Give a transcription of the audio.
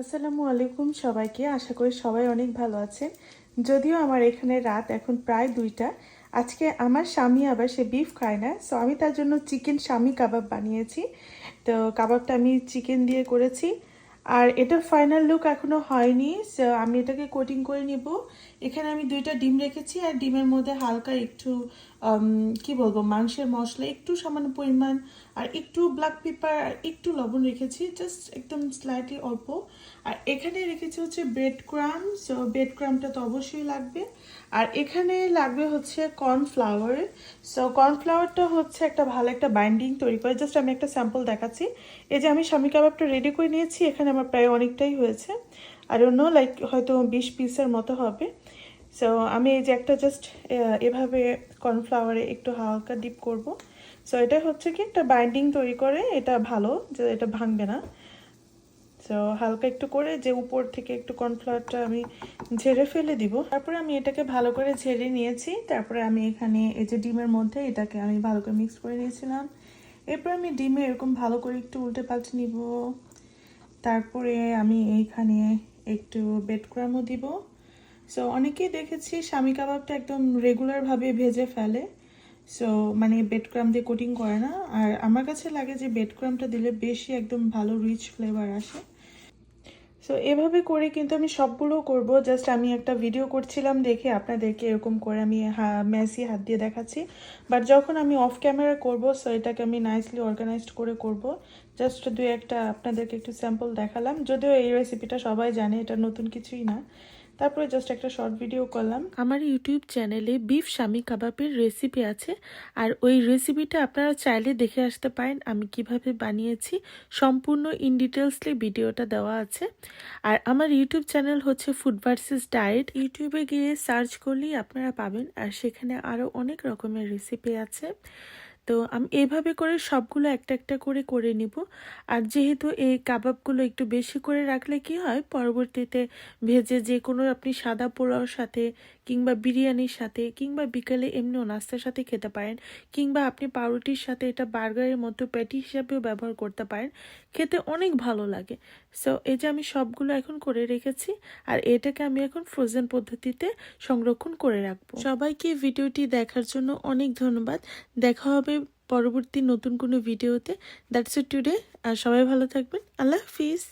আসসালামু আলাইকুম সবাইকে। আশা করি সবাই অনেক ভালো আছেন। যদিও আমার এখানে রাত এখন প্রায় দুইটা। আজকে আমার স্বামী আবার সে বিফ খায় না সো আমি তার জন্য চিকেন স্বামী কাবাব বানিয়েছি। তো কাবাবটা আমি চিকেন দিয়ে করেছি। আর এটার ফাইনাল লুক এখনও হয়নি সো আমি এটাকে কোটিং করে নিব। এখানে আমি দুইটা ডিম রেখেছি, আর ডিমের মধ্যে হালকা একটু কি বলব, মাংসের মশলা, একটু সামান্য পরিমাণ আর একটু ব্ল্যাক পেপার আর একটু লবণ রেখেছি জাস্ট একদম স্লাইটলি অল্প। আর এখানে রেখেছি হচ্ছে ব্রেড ক্রাম সো ব্রেড ক্রামটা তো অবশ্যই লাগবে। আর এখানে লাগবে হচ্ছে কর্নফ্লাওয়ার সো কর্নফ্লাওয়ারটা হচ্ছে একটা ভালো একটা বাইন্ডিং তৈরি করে। জাস্ট আমি একটা স্যাম্পল দেখাচ্ছি। এই যে আমি স্বামী কাবাবটা রেডি করে নিয়েছি, এখানে আমার প্রায় অনেকটাই হয়েছে। আর অন্য লাইক হয়তো বিশ পিসের মতো হবে। সো আমি এই যে একটা জাস্ট এভাবে কর্নফ্লাওয়ারে একটু হালকা ডিপ করব। সো এটা হচ্ছে কি একটা বাইন্ডিং তৈরি করে, এটা ভালো যে এটা ভাঙবে না। সো হালকা একটু করে যে উপর থেকে একটু কর্নফ্লাওয়ারটা আমি ঝেড়ে ফেলে দিব। তারপরে আমি এটাকে ভালো করে ঝেড়ে নিয়েছি। তারপরে আমি এখানে এই যে ডিমের মধ্যে এটাকে আমি ভালো করে মিক্স করে নিয়েছিলাম। এরপর আমি ডিমে এরকম ভালো করে একটু উল্টে পাল্টে নিব। তারপরে আমি এইখানে একটু বেড ক্রামও দিব। সো অনেকেই দেখেছি স্বামী কাবাবটা একদম রেগুলারভাবে ভেজে ফেলে। সো মানে বেড ক্রাম দিয়ে কোটিং করে না। আর আমার কাছে লাগে যে বেড ক্রামটা দিলে বেশি একদম ভালো রিচ ফ্লেভার আসে। সো এভাবে করে কিন্তু আমি সবগুলো করব। জাস্ট আমি একটা ভিডিও করছিলাম দেখে আপনাদেরকে এরকম করে আমি ম্যাসি হাত দিয়ে দেখাচ্ছি। বাট যখন আমি অফ ক্যামেরা করব সো এটাকে আমি নাইসলি অর্গানাইজড করে করব। জাস্ট দু একটা আপনাদেরকে একটু স্যাম্পল দেখালাম। যদিও এই রেসিপিটা সবাই জানে, এটা নতুন কিছুই না। তারপরে জাস্ট একটা শর্ট ভিডিও করলাম। আমার ইউটিউব চ্যানেলে বিফ স্বামী কাবাবের রেসিপি আছে। আর ওই রেসিপিটা আপনারা চাইলে দেখে আসতে পারেন, আমি কীভাবে বানিয়েছি। সম্পূর্ণ ইন ডিটেলসলি ভিডিওটা দেওয়া আছে। আর আমার ইউটিউব চ্যানেল হচ্ছে ফুড ভার্সেস ডায়েট ইউটিউবে গিয়ে সার্চ করলেই আপনারা পাবেন। আর সেখানে আরও অনেক রকমের রেসিপি আছে। তো আমি এইভাবে করে সবগুলো একটা একটা করে করে নিব। আর যেহেতু এই কাবাবগুলো একটু বেশি করে রাখলে কি হয়, পরবর্তীতে ভেজে যে কোনো আপনি সাদা পোলাওর সাথে কিংবা বিরিয়ানির সাথে কিংবা বিকেলে এমনিও নাস্তার সাথে খেতে পারেন, কিংবা আপনি পাউরুটির সাথে এটা বার্গারের মতো প্যাটি হিসাবেও ব্যবহার করতে পারেন। খেতে অনেক ভালো লাগে। সো এই যে আমি সবগুলো এখন করে রেখেছি, আর এটাকে আমি এখন ফ্রোজেন পদ্ধতিতে সংরক্ষণ করে রাখব। সবাইকে ভিডিওটি দেখার জন্য অনেক ধন্যবাদ। দেখা হবে পরবর্তী নতুন কোনো ভিডিওতে দ্যাটস ইট টুডে আর সবাই ভালো থাকবেন আল্লাহ হাফিজ।